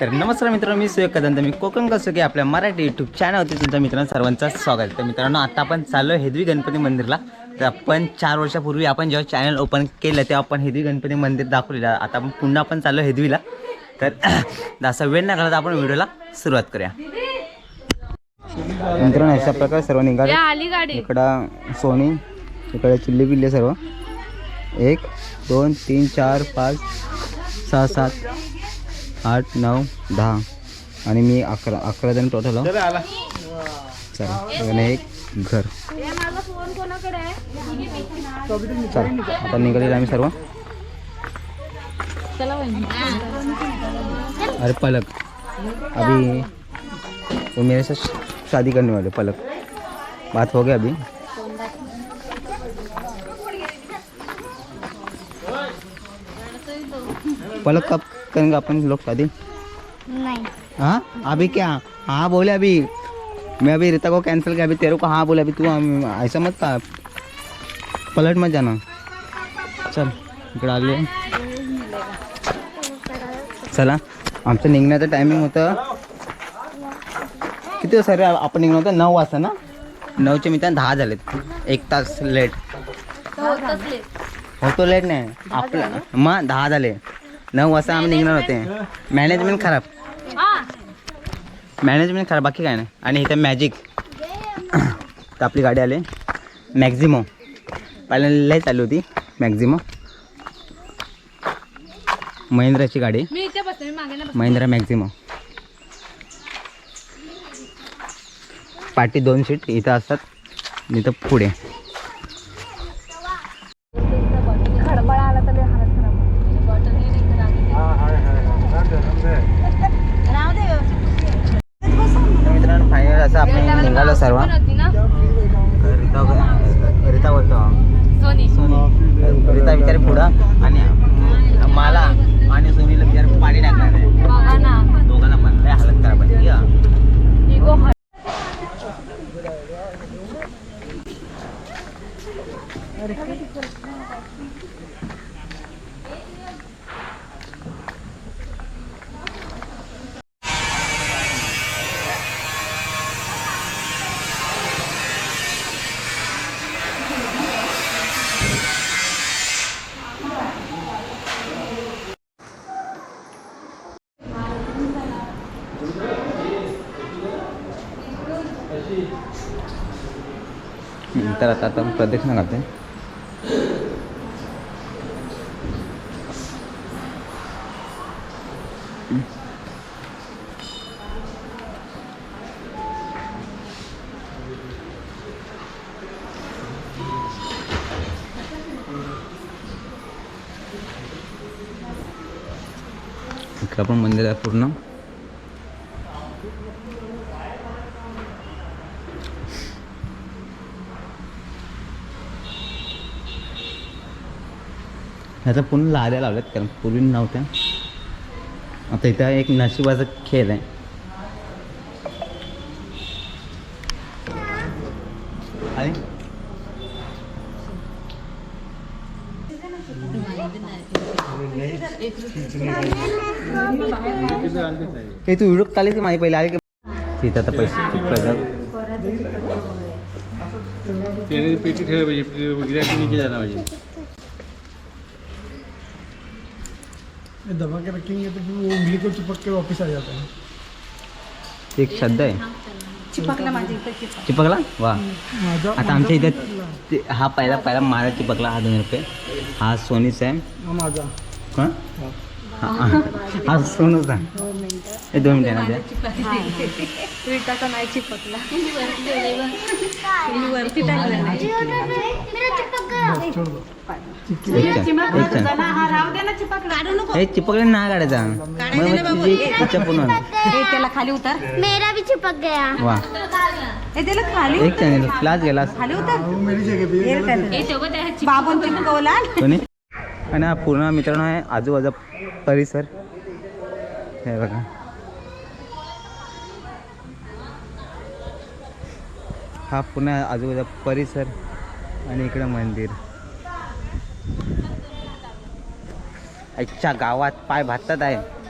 तर नमस्कार मित्रांनो मी सुयोग कदंत. मी कोकण कसं की आपल्या मराठी यूट्यूब चॅनलवरती तुमच्या मित्रांनो सर्वांचं स्वागत. आहे. तर मित्रांनो आता आपण चाललो हेदवी गणपती मंदिरला. तर आपण चार वर्षापूर्वी आपण जेव्हा चॅनल ओपन केलं तेव्हा आपण हेदवी गणपती मंदिर दाखवलेलं. आता आपण पुन्हा आपण चाललो हेदवीला तर असा वेळ न घालता आपण व्हिडिओला सुरुवात करूया. मित्रांनो अशा प्रकारे सर्व निघाले. इकडं सोनी इकडे चिल्ली बिल्ली सर्व. एक दोन तीन चार पाच सहा सात आठ नऊ दहा. आणि मी अकरा अकरा जण टोटल चला एक घर. चला आता निघाले आम्ही सर्व. अरे पलक. अभी वो मेरे साथ शादी करने वाले पलक. बात हो गया अभी. पलक कब करेंगे अपन लोग शादी नहीं। हाँ? अभी क्या? हाँ बोले अभी। मैं अभी रीता को कैंसिल किया अभी तेरे को हाँ बोले अभी तू ऐसा मत का पलट मत जाना। चल इकडे आले चला आमचं निघण्याचं टायमिंग होतं। किती सर आपण निघणार होतं? नऊ वाजता ना? नऊचे मित्र दहा झालेत एक तास लेट होतो लेट नाही. आपलं मग दहा झाले. नऊ वाजता आम्ही निघणार होते. मॅनेजमेंट खराब. मॅनेजमेंट खराब. बाकी काय नाही. आणि इथं मॅजिक तर आपली गाडी आली. मॅक्झिमो पहिल्यांदा लय चालू होती. मॅक्झिमो महिंद्राची गाडी. महिंद्रा मॅक्झिमो पाठी दोन सीट इथं असतात. इथं पुढे खडबळ आला तर लय हालत खराब मित्रांनो फायनल असं आपण निघालो सर्व होती ना रिता रिता बोलतो सोनी सोनी रिता विचार पुढं आणि मला आणि सोनीला विचार पाणी टाकणार आहे बघा ना दोघांना पण लय हालत खराब आहे या. इगो हम्म, तर आता आता प्रदक्षिणा घालते इकडं पण मंदिर आहे पूर्ण ह्याचा पूर्ण लाद्या लावल्यात कारण पूर्वी नव्हत्या. आता इथं एक नशिबाचा खेळ आहे. आणि? हे तू व्हिडिओ चालेल की माझी पहिले? आले की तिथं आता पैसे चुकलं त्याने पेटी ठेवायला पाहिजे. दबा के रखेंगे तो वो उंगली को चिपक के वापस आ जाता है। एक शब्द आहे चिपकला माझी इथे चिपकला? वा माझा आता आमच्या इथं ते- हा पहिला पहिला मारा चिपकला हा दोन रुपये. हा सोनीचा आहे हा माझा. हा? हा. हा सोनूचा हे दोन मिनिटं ना द्या. विटाचा नाही चिपकला. वरती टाकला नाही हे चिपकले ना काढायचा मग मग तुझी इच्छा पूर्ण होणार. त्याला खाली उतर. मेरा भी चिपक गया. वा. हे त्याला खाली एक चॅनेल क्लास गेला. खाली उतर. बाबून चिपकवला. कोणी आणि हा पूर्ण मित्रांनो आहे आजूबाजू परिसर. हे बघा. हा पूर्ण आजूबाजूचा परिसर आणि इकडं मंदिर. आजच्या गावात पाय भातात आहे.